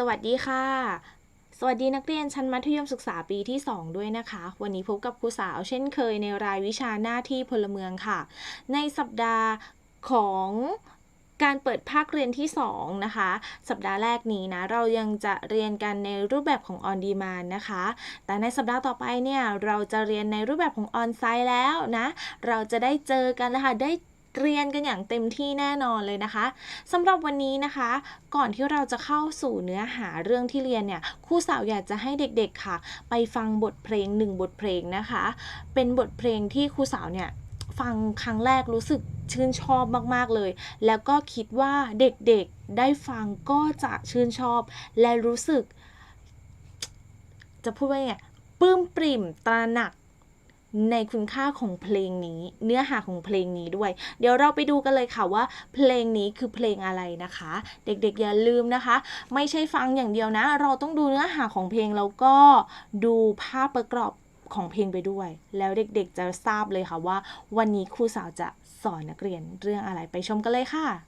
สวัสดีค่ะ สวัสดีนักเรียนชั้นมัธยมศึกษาปีที่ 2 ด้วยนะคะ วันนี้พบกับครูสาวเช่นเคยในรายวิชาหน้าที่พลเมืองค่ะ ในสัปดาห์ของการเปิดภาคเรียนที่ 2 นะคะ สัปดาห์แรกนี้นะ เรายังจะเรียนกันในรูปแบบของ on demand นะคะ แต่ในสัปดาห์ต่อไปเนี่ย เราจะเรียนในรูปแบบของ on site แล้วนะ เราจะได้เจอกันแล้วค่ะได้ เรียนกันอย่างเต็มที่แน่นอนเลยนะคะสำหรับวันนี้นะคะ ก่อนที่เราจะเข้าสู่เนื้อหาเรื่องที่เรียนเนี่ยครูสาวอยากจะให้เด็กๆค่ะ ไปฟังบทเพลงหนึ่งบทเพลงนะคะ เป็นบทเพลงที่ครูสาวเนี่ยฟังครั้งแรกรู้สึกชื่นชอบมาก ๆ เลย แล้วก็คิดว่าเด็กๆได้ฟังก็จะชื่นชอบ และรู้สึก จะพูดว่าไงปลื้มปริ่มตระหนัก ในคุณค่าของเพลงนี้ เนื้อหาของเพลงนี้ด้วย เดี๋ยวเราไปดูกันเลยค่ะว่า เพลงนี้คือเพลงอะไรนะคะ เด็กๆอย่าลืมนะคะ ไม่ใช่ฟังอย่างเดียวนะ เราต้องดูเนื้อหาของเพลงแล้วก็ดูภาพประกอบของเพลงไปด้วย แล้วเด็กๆจะทราบเลยค่ะว่า วันนี้ครูสาวจะสอนนักเรียนเรื่องอะไรไปชมกันเลยค่ะ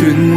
ถึงเ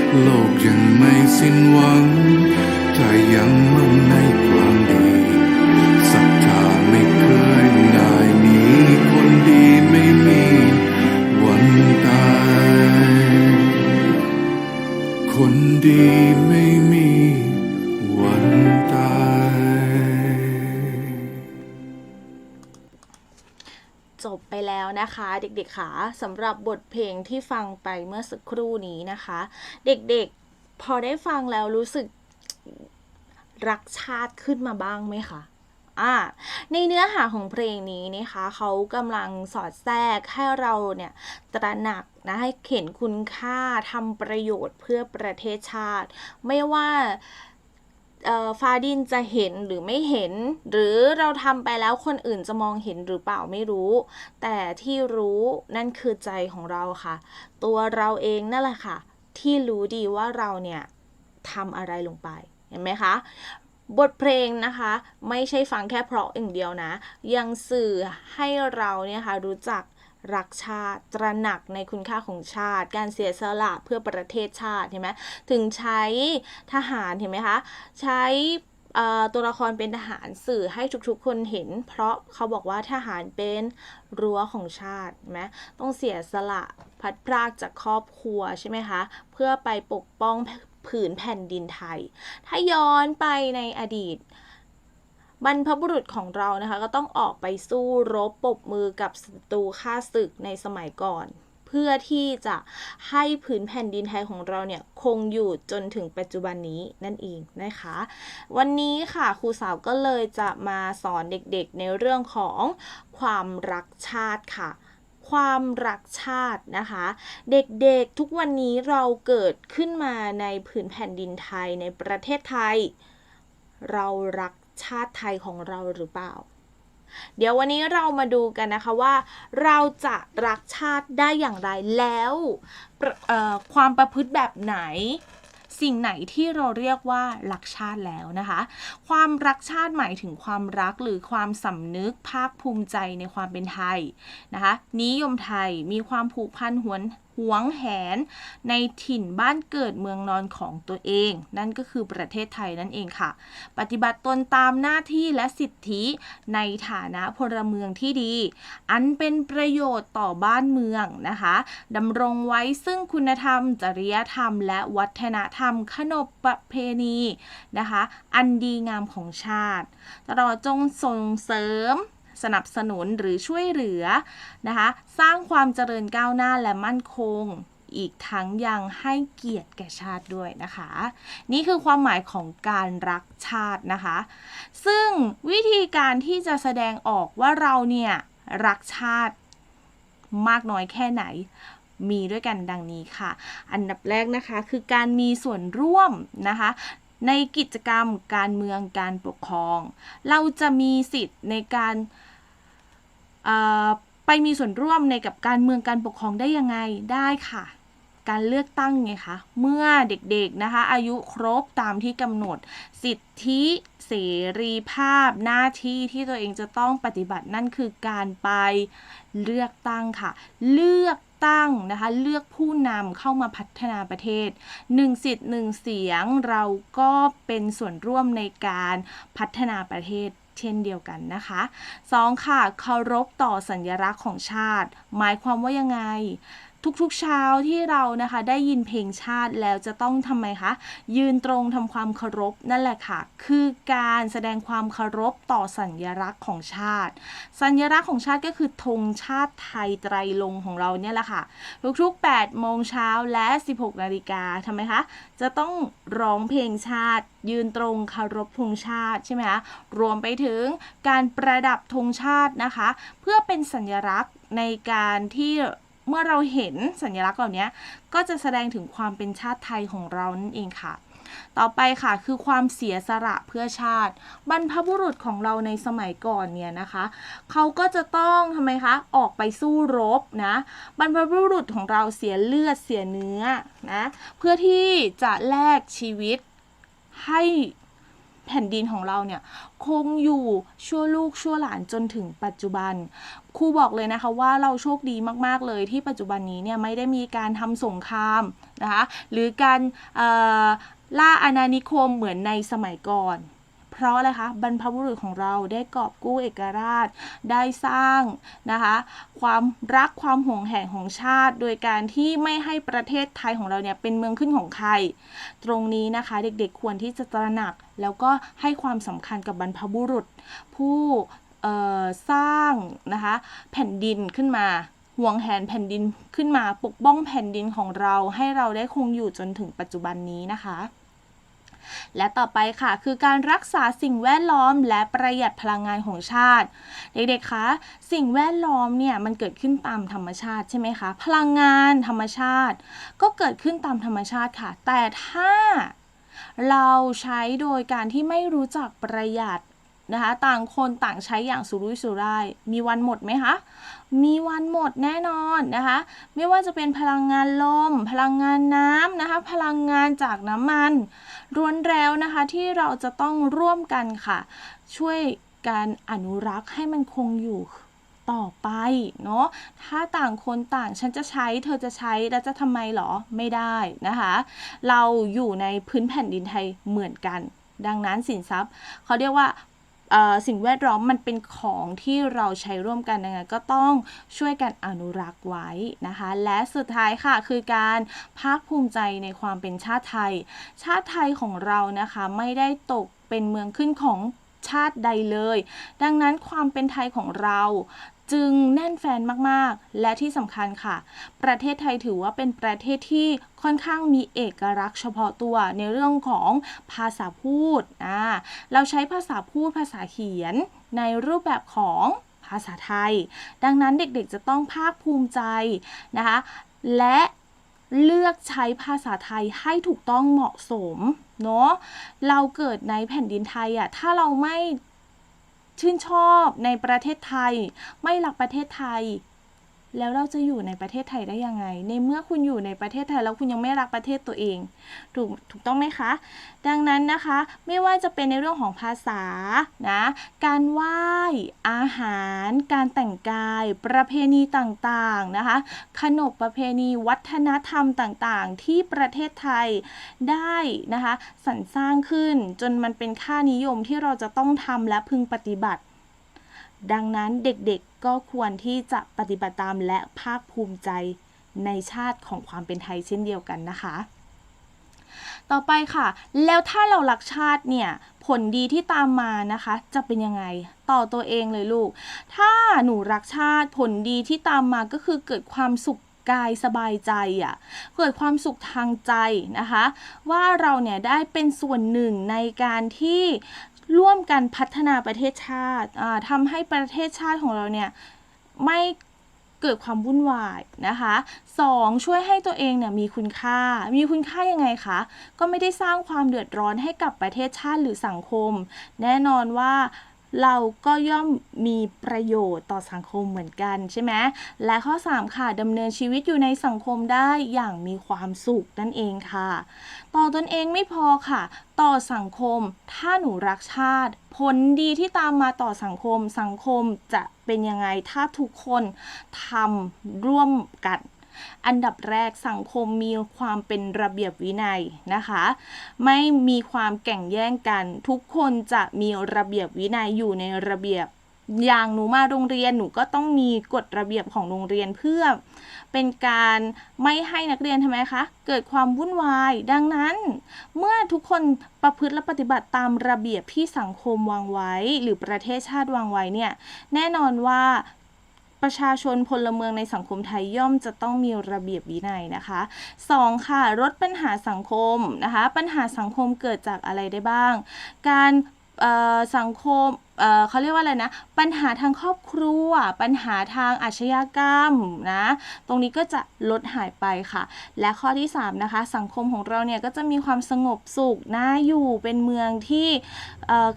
โลกยังไม่สิ้นหวัง ถ้ายังมั่นในความดีศรัทธาไม่เคยนายหนีคนดีไม่มีวันตาย คนดีไม่ นะคะ เด็กๆค่ะสำหรับบทเพลงที่ฟังไปเมื่อสักครู่นี้นะคะ เด็กๆพอได้ฟังแล้วรู้สึกรักชาติขึ้นมาบ้างไหมคะอ่าในเนื้อหาของเพลงนี้นะคะเขากำลังสอดแทรกให้เราเนี่ยตระหนักนะให้เห็นคุณค่าทำประโยชน์เพื่อประเทศชาติ ไม่ว่า ฟาดินจะเห็นหรือไม่เห็น หรือเราทำไปแล้วคนอื่นจะมองเห็นหรือเปล่าไม่รู้ แต่ที่รู้นั่นคือใจของเราค่ะ ตัวเราเองนั่นแหละค่ะ ที่รู้ดีว่าเราเนี่ยทำอะไรลงไปเห็นไหมคะบทเพลงนะคะไม่ใช่ฟังแค่เพราะอย่างเดียวนะ ยังสื่อให้เราเนี่ยค่ะรู้จัก รักชาติ ตระหนักในคุณค่าของชาติ การเสียสละเพื่อประเทศชาติเห็นไหมถึงใช้ทหารเห็นไหมคะ ใช้ตัวละครเป็นทหารสื่อให้ทุกๆ คนเห็น เพราะเขาบอกว่าทหารเป็นรั้วของชาติเห็นไหมต้องเสียสละพัดพรากจากครอบครัวใช่ไหมคะ เพื่อไปปกป้องผืนแผ่นดินไทย ถ้าย้อนไปในอดีต บรรพบุรุษของเรานะคะ ก็ต้องออกไปสู้รบปบมือกับศัตรูข้าศึกในสมัยก่อน เพื่อที่จะให้ผืนแผ่นดินไทยของเราเนี่ยคงอยู่จนถึงปัจจุบันนี้นั่นเองนะคะ วันนี้ค่ะครูสาวก็เลยจะมาสอนเด็กๆในเรื่องของความรักชาติค่ะความรักชาตินะคะ เด็กๆทุกวันนี้เราเกิดขึ้นมาในผืนแผ่นดินไทยในประเทศไทย เรารัก ชาติไทยของเราหรือเปล่า เดี๋ยววันนี้เรามาดูกันนะคะว่า เราจะรักชาติได้อย่างไรแล้วความประพฤติแบบไหน สิ่งไหนที่เราเรียกว่ารักชาติแล้วนะคะ ความรักชาติหมายถึงความรักหรือความสำนึกภาคภูมิใจในความเป็นไทยนะคะนิยมไทยมีความผูกพันหวน วงแหน ในถิ่นบ้านเกิดเมืองนอนของตัวเอง นั่นก็คือประเทศไทยนั่นเองค่ะ ปฏิบัติตนตามหน้าที่และสิทธิในฐานะพลเมืองที่ดี อันเป็นประโยชน์ต่อบ้านเมืองนะคะดำรงไว้ซึ่งคุณธรรม จริยธรรม และวัฒนธรรม ขนบประเพณีนะคะ อันดีงามของชาติ ตลอดจงส่งเสริม สนับสนุนหรือช่วยเหลือนะคะ สร้างความเจริญก้าวหน้าและมั่นคง อีกทั้งยังให้เกียรติแก่ชาติด้วยนะคะ นี่คือความหมายของการรักชาตินะคะ ซึ่งวิธีการที่จะแสดงออกว่าเราเนี่ยรักชาติมากน้อยแค่ไหนมีด้วยกันดังนี้ค่ะ อันดับแรกนะคะคือการมีส่วนร่วมนะคะ ในกิจกรรมการเมืองการปกครอง เราจะมีสิทธิ์ในการ ไปมีส่วนร่วมในกับการเมืองการปกครองได้ยังไงได้ค่ะ การเลือกตั้งไงคะเมื่อเด็กๆนะคะ อายุครบตามที่กำหนด สิทธิเสรีภาพหน้าที่ที่ตัวเองจะต้องปฏิบัตินั่นคือการไปเลือกตั้งค่ะ เลือกตั้งนะคะเลือกผู้นำเข้ามาพัฒนาประเทศหนึ่งสิทธิ์หนึ่งเสียงเราก็เป็นส่วนร่วมในการพัฒนาประเทศ เช่นเดียวกันนะคะสองค่ะเคารพต่อสัญลักษณ์ของชาติ หมายความว่ายังไง ทุกๆเช้าที่เรานะคะได้ยินเพลงชาติแล้วจะต้องทำไมคะ ยืนตรงทำความเคารพนั่นแหละค่ะ คือการแสดงความเคารพต่อสัญลักษณ์ของชาติ สัญลักษณ์ของชาติก็คือธงชาติไทยไตรลงของเราเนี่ยแหละค่ะ ทุกๆ 8 โมงเช้าและ 16 นาฬิกาทำไมคะ จะต้องร้องเพลงชาติ ยืนตรงเคารพธงชาติใช่ไหมคะ รวมไปถึงการประดับธงชาตินะคะ เพื่อเป็นสัญลักษณ์ในการที่ เมื่อเราเห็นสัญลักษณ์เหล่านี้ก็จะแสดงถึงความเป็นชาติไทยของเรานั่นเองค่ะ ต่อไปค่ะคือความเสียสละเพื่อชาติ บรรพบุรุษของเราในสมัยก่อนเนี่ยนะคะเขาก็จะต้องทำไมคะออกไปสู้รบนะบรรพบุรุษของเราเสียเลือดเสียเนื้อนะเพื่อที่จะแลกชีวิตให้ แผ่นดินของเราเนี่ยคงอยู่ชั่วลูกชั่วหลานจนถึงปัจจุบันครูบอกเลยนะคะว่าเราโชคดีมาก ๆ เลยที่ปัจจุบันนี้เนี่ยไม่ได้มีการทำสงครามนะคะหรือการล่าอาณานิคมเหมือนในสมัยก่อน ราะอะไรคะบรรพบุรุษของเราได้กอบกู้เอกราช ได้สร้างนะคะความรักความห่วงแหนของชาติ โดยการที่ไม่ให้ประเทศไทยของเราเนี่ยเป็นเมืองขึ้นของใคร ตรงนี้นะคะเด็กๆควรที่จะตระหนัก แล้วก็ให้ความสำคัญกับบรรพบุรุษ ผู้สร้างนะคะแผ่นดินขึ้นมาห่วงแหนแผ่นดินขึ้นมาปกป้องแผ่นดินของเราให้เราได้คงอยู่จนถึงปัจจุบันนี้นะคะ และต่อไปค่ะคือการรักษาสิ่งแวดล้อมและประหยัดพลังงานของชาติ เด็กๆคะสิ่งแวดล้อมเนี่ยมันเกิดขึ้นตามธรรมชาติใช่ไหมคะ พลังงานธรรมชาติ ก็เกิดขึ้นตามธรรมชาติค่ะ แต่ถ้าเราใช้โดยการที่ไม่รู้จักประหยัด นะคะ ต่างคนต่างใช้อย่างสุรุ่ยสุร่าย มีวันหมดไหมคะ มีวันหมดแน่นอนนะคะ ไม่ว่าจะเป็นพลังงานลม พลังงานน้ำนะคะ พลังงานจากน้ำมันล้วนแล้วนะคะที่เราจะต้องร่วมกันค่ะ ช่วยการอนุรักษ์ให้มันคงอยู่ต่อไปเนาะ ถ้าต่างคนต่างฉันจะใช้ เธอจะใช้ แล้วจะทำไมหรอ ไม่ได้นะคะ เราอยู่ในพื้นแผ่นดินไทยเหมือนกัน ดังนั้นสินทรัพย์ เขาเรียกว่า สิ่งแวดล้อมมันเป็นของที่เราใช้ร่วมกันยังไงก็ต้องช่วยกันอนุรักษ์ไว้นะคะ และสุดท้ายค่ะคือการภาคภูมิใจในความเป็นชาติไทย ชาติไทยของเรานะคะไม่ได้ตกเป็นเมืองขึ้นของชาติใดเลย ดังนั้นความเป็นไทยของเรา จึงแน่นแฟนมากๆ และที่สำคัญค่ะ ประเทศไทยถือว่าเป็นประเทศที่ค่อนข้างมีเอกลักษณ์เฉพาะตัวในเรื่องของภาษาพูดอ่าเราใช้ภาษาพูดภาษาเขียนในรูปแบบของภาษาไทย ดังนั้นเด็กๆจะต้องภาคภูมิใจนะคะและเลือกใช้ภาษาไทยให้ถูกต้องเหมาะสมเนาะเราเกิดในแผ่นดินไทยอะถ้าเราไม่ ชื่นชอบในประเทศไทย ไม่รักประเทศไทย แล้วเราจะอยู่ในประเทศไทยได้ยังไง ในเมื่อคุณอยู่ในประเทศไทยแล้วคุณยังไม่รักประเทศตัวเอง ถูกถูกต้องไหมคะ ดังนั้นนะคะ ไม่ว่าจะเป็นในเรื่องของภาษานะการไหว้อาหาร การแต่งกาย ประเพณีต่างๆนะคะขนบประเพณีวัฒนธรรมต่างๆ ที่ประเทศไทยได้นะคะสรรสร้างขึ้นจนมันเป็นค่านิยมที่เราจะต้องทำและพึงปฏิบัติ ดังนั้นเด็กๆก็ควรที่จะปฏิบัติตามและภาคภูมิใจในชาติของความเป็นไทยเช่นเดียวกันนะคะ ต่อไปค่ะ แล้วถ้าเรารักชาติเนี่ย ผลดีที่ตามมานะคะ จะเป็นยังไง ต่อตัวเองเลยลูก ถ้าหนูรักชาติผลดีที่ตามมาก็คือเกิดความสุขกายสบายใจอะ่ะ เกิดความสุขทางใจนะคะ ว่าเราเนี่ยได้เป็นส่วนหนึ่งในการที่ ร่วมกันพัฒนาประเทศชาติอ่าทำให้ประเทศชาติของเราเนี่ยไม่เกิดความวุ่นวายนะคะสองช่วยให้ตัวเองเนี่ยมีคุณค่า มีคุณค่ายังไงคะ ก็ไม่ได้สร้างความเดือดร้อนให้กับประเทศชาติหรือสังคม แน่นอนว่า เราก็ย่อมมีประโยชน์ต่อสังคมเหมือนกันใช่ไหมและข้อ 3 ค่ะดำเนินชีวิตอยู่ในสังคมได้อย่างมีความสุขนั่นเองค่ะ ต่อตนเองไม่พอค่ะ ต่อสังคม ถ้าหนูรักชาติ ผลดีที่ตามมาต่อสังคม สังคมจะเป็นยังไงถ้าทุกคนทำร่วมกัน อันดับแรกสังคมมีความเป็นระเบียบวินัยนะคะ ไม่มีความแข่งแย่งกัน ทุกคนจะมีระเบียบวินัยอยู่ในระเบียบอย่างหนูมาโรงเรียนหนูก็ต้องมีกฎระเบียบของโรงเรียนเพื่อ เป็นการไม่ให้นักเรียนทำไมคะ เกิดความวุ่นวาย ดังนั้น เมื่อทุกคนประพฤติและปฏิบัติตามระเบียบที่สังคมวางไว้ หรือประเทศชาติวางไว้เนี่ย แน่นอนว่า ประชาชนพลเมืองในสังคมไทยย่อมจะต้องมีระเบียบวินัยนะคะสองค่ะลดปัญหาสังคมนะคะ ปัญหาสังคมเกิดจากอะไรได้บ้าง การ สังคมเเขาเรียกว่าอะไรนะ ปัญหาทางครอบครัว ปัญหาทางอาชญากรรมนะ ตรงนี้ก็จะลดหายไปค่ะ และข้อที่ 3 นะคะ สังคมของเราเนี่ยก็จะมีความสงบสุขน่าอยู่เป็นเมืองที่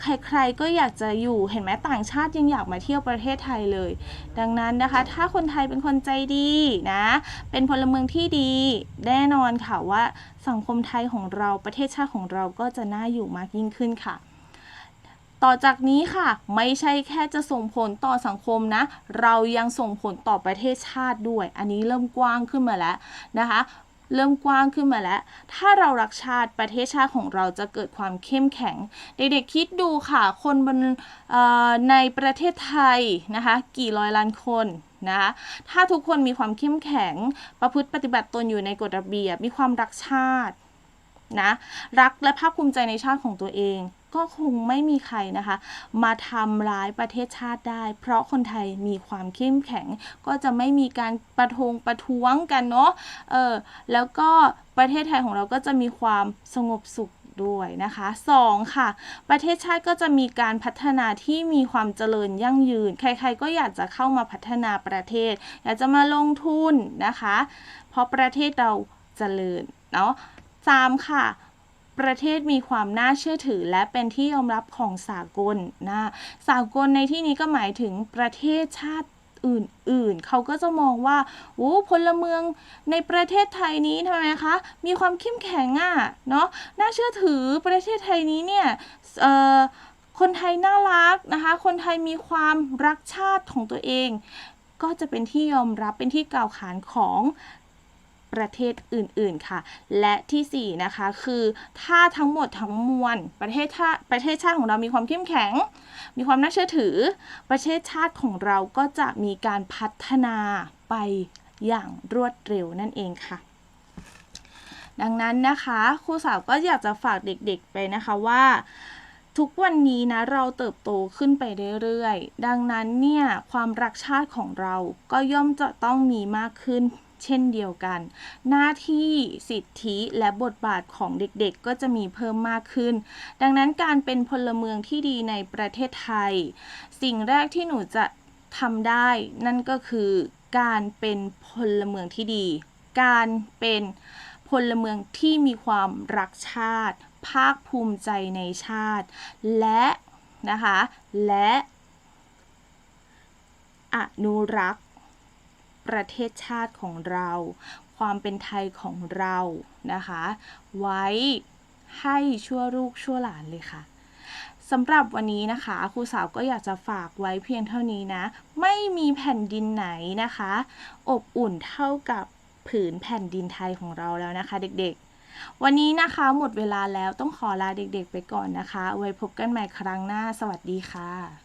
ใครๆก็อยากจะอยู่เห็นไหมต่างชาติยังอยากมาเที่ยวประเทศไทยเลย ดังนั้นนะคะ ถ้าคนไทยเป็นคนใจดีนะ เป็นพลเมืองที่ดีแน่นอนค่ะว่าสังคมไทยของเราประเทศชาติของเราก็จะน่าอยู่มากยิ่งขึ้นค่ะ ต่อจากนี้ค่ะ ไม่ใช่แค่จะส่งผลต่อสังคมนะ เรายังส่งผลต่อประเทศชาติด้วย อันนี้เริ่มกว้างขึ้นมาแล้วนะคะเริ่มกว้างขึ้นมาแล้ว ถ้าเรารักชาติประเทศชาติของเราจะเกิดความเข้มแข็ง เด็กๆคิดดูค่ะ คนบนในประเทศไทยนะคะ กี่ร้อยล้านคนนะคะถ้าทุกคนมีความเข้มแข็ง ประพฤติปฏิบัติตนอยู่ในกฎระเบียบ มีความรักชาตินะ รักและภาคภูมิใจในชาติของตัวเอง ก็คงไม่มีใครนะคะ มาทำร้ายประเทศชาติได้ เพราะคนไทยมีความเข้มแข็ง ก็จะไม่มีการประทงประท้วงกันเนาะเออแล้วก็ประเทศไทยของเราก็จะมีความสงบสุขด้วยนะคะสองค่ะ ประเทศชาติก็จะมีการพัฒนาที่มีความเจริญยั่งยืน ใครๆก็อยากจะเข้ามาพัฒนาประเทศ อยากจะมาลงทุนนะคะ เพราะประเทศเราเจริญเนาะสามค่ะ ประเทศมีความน่าเชื่อถือ และเป็นที่ยอมรับของสากลนะสากลในที่นี้ก็หมายถึงประเทศชาติอื่นๆ เขาก็จะมองว่าโอ้พลเมืองในประเทศไทยนี้ทำไมคะ มีความเข้มแข็งอะ่ะ เนาะน่าเชื่อถือประเทศไทยนี้เนี่ยเออคนไทยน่ารักนะคะ คนไทยมีความรักชาติของตัวเอง ก็จะเป็นที่ยอมรับเป็นที่กล่าวขานของ ประเทศอื่นๆค่ะ และที่ 4 นะคะ คือถ้าทั้งหมดทั้งมวลประเทศชาติประเทศชาติของเรามีความเข้มแข็ง มีความน่าเชื่อถือ ประเทศชาติของเราก็จะมีการพัฒนาไปอย่างรวดเร็วนั่นเองค่ะดังนั้นนะคะครูสาวก็อยากจะฝากเด็กๆไปนะคะว่า ทุกวันนี้นะเราเติบโตขึ้นไปเรื่อยๆ ดังนั้นเนี่ยความรักชาติของเราก็ย่อมจะต้องมีมากขึ้น เช่นเดียวกัน หน้าที่สิทธิและบทบาทของเด็กๆ ก็จะมีเพิ่มมากขึ้น ดังนั้นการเป็นพลเมืองที่ดีในประเทศไทย สิ่งแรกที่หนูจะทำได้ นั่นก็คือการเป็นพลเมืองที่ดี การเป็นพลเมืองที่มีความรักชาติ ภาคภูมิใจในชาติ และนะคะ และอนุรักษ์ ประเทศชาติของเรา ความเป็นไทยของเรานะคะ ไว้ให้ชั่วลูกชั่วหลานเลยค่ะสำหรับวันนี้นะคะครูสาวก็อยากจะฝากไว้เพียงเท่านี้นะ ไม่มีแผ่นดินไหนนะคะ อบอุ่นเท่ากับผืนแผ่นดินไทยของเราแล้วนะคะ เด็กๆ วันนี้นะคะหมดเวลาแล้วต้องขอลาเด็กๆ ไปก่อนนะคะ ไว้พบกันใหม่ครั้งหน้า สวัสดีค่ะ